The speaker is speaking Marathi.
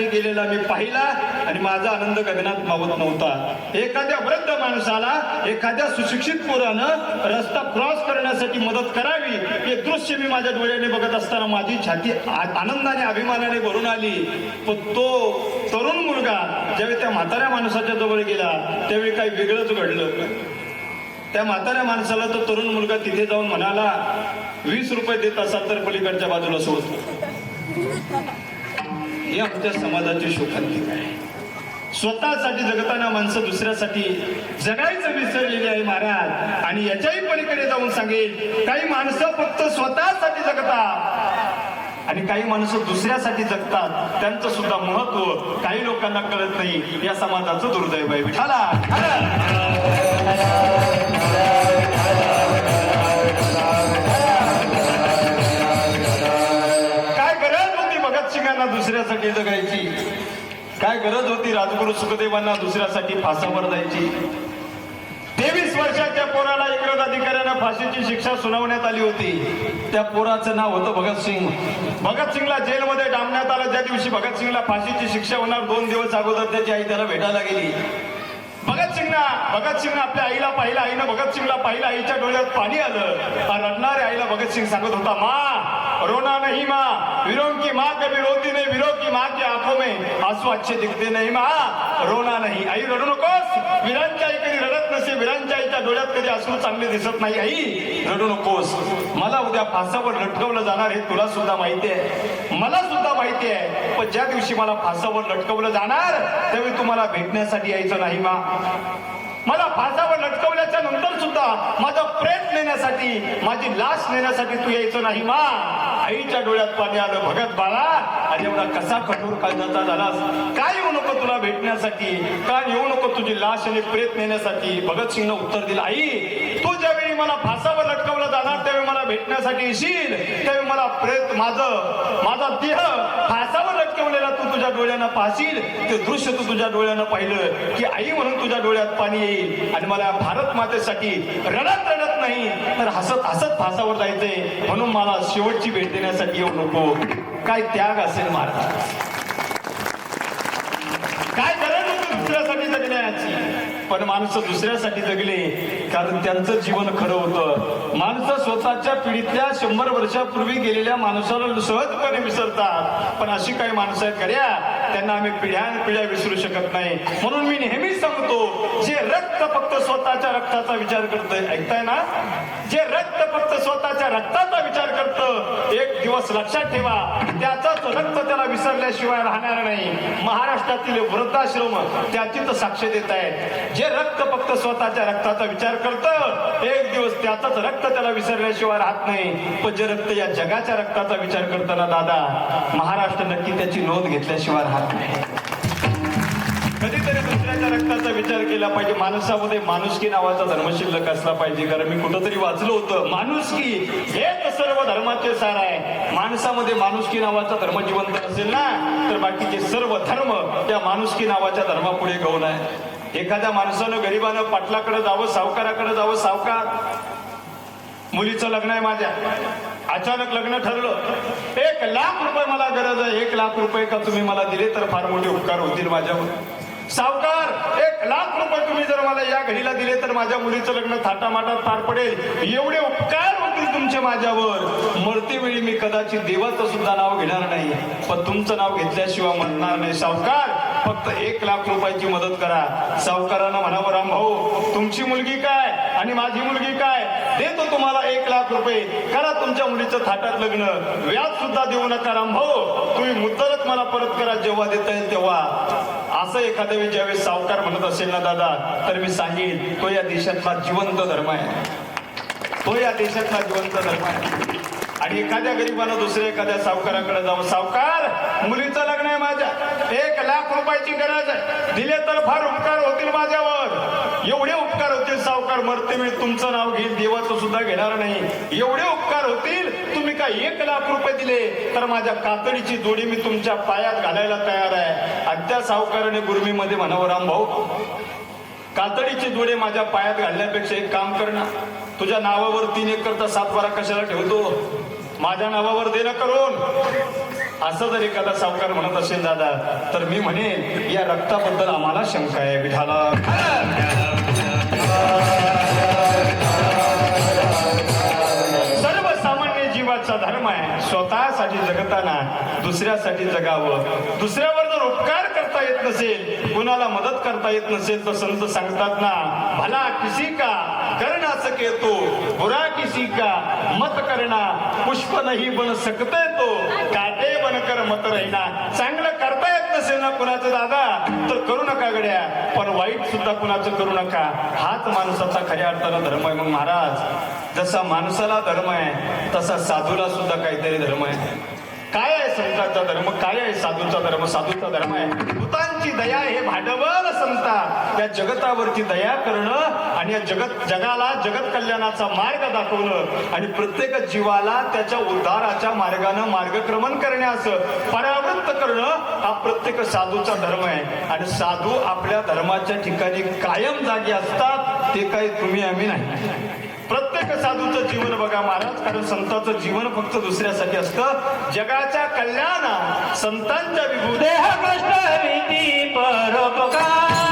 गेलेला मी पाहिला आणि माझा आनंद गगनात मावत नव्हता. एखाद्या वृद्ध माणसाला एखाद्या सुशिक्षित पोरानं रस्ता क्रॉस करण्यासाठी मदत करावी हे दृश्य मी माझ्या डोळ्याने बघत असताना माझी छाती आनंदाने अभिमानाने भरून आली. पण तो तरुण मुलगा ज्यावेळी त्या म्हाताऱ्या माणसाच्या जवळ गेला त्यावेळी काही वेगळंच घडलं. त्या म्हाताऱ्या माणसाला तो तरुण मुलगा तिथे जाऊन म्हणाला वीस रुपये देत असाल तर पलीकडच्या बाजूला सोड. हे आमच्या समाजाची शोकांतिक आहे. स्वतःसाठी जगताना माणसं दुसऱ्यासाठी जगायचं विसरलेली आहे महाराज. आणि याच्याही पलीकडे जाऊन सांगेल काही माणसं फक्त स्वतःसाठी जगतात. आणि काही माणसं दुसऱ्यासाठी जगतात. त्यांचं सुद्धा महत्त्व काही लोकांना कळत नाही. या समाजाचं दुर्दैव आहे. विठाला दुसऱ्यासाठी जगायची. काय गरज होती राजगुरू सुखदेवांना दुसऱ्यासाठी फासावर जायची? तेवीस वर्षाच्या पोराला इंग्रज अधिकाऱ्यानं फाशीची शिक्षा सुनावण्यात आली होती. त्या पोराचं नाव होतं भगतसिंग भगतसिंगला जेलमध्ये डांबण्यात आलं. ज्या दिवशी भगतसिंगला फाशीची शिक्षा होणार दोन दिवस अगोदर त्याची आई त्याला भेटायला गेली. भगतसिंगना भगतसिंगनं आपल्या आईला पाहिलं. आईनं भगतसिंगला पाहिलं. आईच्या डोळ्यात पाणी आलं. रडणाऱ्या आईला भगतसिंग सांगत होता मा रोना नहीं मा। वीरों की माँ कभी रोती नहीं वीरों की माँ की आंखों में आंसू अच्छे दिखते नहीं मा। रोना नहीं। आई रडू नकोस वीरांच्या आई कधी रडत नसे वीरांच्या आईच्या डोळ्यात कधी असू चांगले दिसत नाही आई। रडू नकोस मला उद्या फासावर लटकवलं जाणार हे तुला सुद्धा माहिती आहे। मला सुद्धा माहिती आहे। पण ज्या दिवशी मला फासावर लटकवलं जाणार त्यावेळी तुम्हाला भेटण्यासाठी यायचं नाही मा। मला फासावर लटकवल्याच्या नंतर सुद्धा माझा प्रेत नेण्यासाठी माझी लाश नेण्यासाठी तू यायचं नाही मा. आईच्या डोळ्यात पाणी आलं. भगत बाळा आणि एवढा कसा कठोर कायदाचा झालास? काय येऊ नको तुला भेटण्यासाठी? का येऊ नको तुझी लाश आणि प्रेत नेण्यासाठी? भगतसिंगनं उत्तर दिलं आई तू ज्यावेळी मला फासावर लटकव जाणार त्यावेळी मला भेटण्यासाठी येशील. त्यावेळी मला प्रेत माझं माझा देह फासावर लटकवलेला तू तुझ्या डोळ्यानं पाहशील. ते दृश्य तू तुझ्या डोळ्यानं पाहिलं की आई म्हणून तुझ्या डोळ्यात पाणी येईल. आणि मला भारत मातेसाठी रडत रडत नाही तर हसत हसत फासावर जायचंय. म्हणून मला शेवटची भेट देण्यासाठी येऊ नको. काय त्याग असेल महाराज काय गरज होती दुसऱ्यासाठी जगण्याची पण माणसं दुसऱ्यासाठी जगले कारण त्यांचं जीवन खरं होतं. माणसं स्वतःच्या पिढीतल्या शंभर वर्षापूर्वी गेलेल्या माणसाला सहजपणे विसरतात. पण अशी काही माणसं आहेत खऱ्या त्यांना आम्ही पिढ्यान पिढ्या विसरू शकत नाही. म्हणून मी नेहमीच सांगतो जे रक्त फक्त स्वतःच्या रक्ताचा विचार करतोय ऐकताय ना? जे रक्त फक्त स्वतःच्या रक्ताचा विचार करतं एक दिवस लक्षात ठेवा. त्याचाच रक्त त्याला विसरल्याशिवाय राहणार नाही. महाराष्ट्रातील वृद्धाश्रम त्याचीच साक्ष देत आहेत. जे रक्त फक्त स्वतःच्या रक्ताचा विचार करतं एक दिवस त्याचाच रक्त त्याला विसरल्याशिवाय राहत नाही. पण जे रक्त या जगाच्या रक्ताचा विचार करताना दादा महाराष्ट्र नक्की त्याची नोंद घेतल्याशिवाय राहत नाही. केला पाहिजे. माणसामध्ये माणुसकी नावाचा धर्म शिल्लक असला पाहिजे. कारण मी कुठंतरी वाचलं होतं. माणुसकी हेच सर्व धर्माचे सार आहे. माणसामध्ये माणुसकी नावाचा धर्म जिवंत असेल ना तर बाकीचे सर्व धर्म त्या माणुसकी नावाच्या धर्मापुढे गौण आहे. एखाद्या माणसानं गरिबानं पाटलाकडे जावं सावकाराकडे जावं सावकार मुलीचं लग्न आहे माझ्या. अचानक लग्न ठरलं. एक लाख रुपये मला गरज आहे. एक लाख रुपये का तुम्ही मला दिले तर फार मोठे उपकार होतील माझ्यावर. सावकार एक लाख रुपये तुम्ही जर मला या घडीला दिले तर माझ्या मुलीचं लग्न थाटामाटात पार पडेल. एवढे उपकार होतील तुमचे माझ्यावर. मरते वेळी मी कदाचित देवाचं सुद्धा नाव घेणार नाही पण तुमचं नाव घेतल्याशिवाय म्हणणार नाही. सावकार फक्त एक लाख रुपयाची मदत करा. सावकारानं म्हणावं राम भाऊ तुमची मुलगी काय आणि माझी मुलगी काय? देतो तुम्हाला एक लाख रुपये. करा तुमच्या मुलीचं थाटात लग्न. व्याज सुद्धा देऊ नका राम भाऊ. तुम्ही मुद्दलच मला परत करा जेव्हा देता येईल तेव्हा. असं एखाद्या वेळी ज्यावेळेस सावकार म्हणत असेल ना दादा तर मी सांगेन तो या देशातला जिवंत धर्म आहे. तो या देशातला जिवंत धर्म आहे. आणि एखाद्या गरीबानं दुसऱ्या एखाद्या सावकाराकडे जाऊन सावकार मुलीचं लग्न आहे माझ्या. एक लाख रुपयाची गरज आहे. दिले तर फार उपकार होतील माझ्यावर. सावकार मरते मी तुमचं नाव घेईल देवाचं सुद्धा घेणार नाही. एवढे उपकार होतील तुम्ही काय एक लाख रुपये दिले तर माझ्या कातडीची जोडी मी तुमच्या पायात घालायला तयार आहे. आणि त्या सावकाराने गुरमीमध्ये म्हणावं राम भाऊ कातडीचे जोडे माझ्या पायात घालण्यापेक्षा एक काम कर ना. तुझ्या नावावर तीन एकरचा सातबारा कशाला ठेवतो? माझ्या नावावर दे करून. असं जर एखादा सावकार म्हणत असेल दादा तर मी म्हणेन या रक्ताबद्दल आम्हाला शंका आहे विठाला स्वतःसाठी जगताना दुसऱ्यासाठी जगावं. दुसऱ्यावर जर उपकार करता येत नसेल कुणाला मदत करता येत नसेल तर संत सांगतात ना भला किसी का? करना सके तो. बुरा किसी का? मत करना पुष्प नाही बन सकते तो. काटे बनकर मत राहिना. चांगलं करता येत ना कुणाचं दादा तर करू नका गड्या. पण वाईट सुद्धा कुणाचं करू नका. हाच माणसाचा खऱ्या अर्थानं धर्म आहे मग महाराज. जसा माणसाला धर्म आहे तसा साधूला सुद्धा काहीतरी धर्म आहे. काय आहे संतांचा धर्म? काय आहे साधूचा धर्म? साधूचा धर्म आहे. भूतांची दया हे भांडवल संता या जगतावरती दया करणं आणि या जगत जगाला जगत कल्याणाचा मार्ग दाखवणं आणि प्रत्येक जीवाला त्याच्या उद्धाराच्या मार्गानं मार्गक्रमण करण्यास परावृत्त करणं हा प्रत्येक साधूचा धर्म आहे. आणि साधू आपल्या धर्माच्या ठिकाणी कायम जागी असतात ते काही तुम्ही आम्ही नाही. प्रत्येक साधूचं जीवन बघा महाराज कारण संतांचं जीवन फक्त दुसऱ्यासाठी असतं. जगाच्या कल्याणा संतांच्या विभूदेह कृष्ण कष्ट परोपकार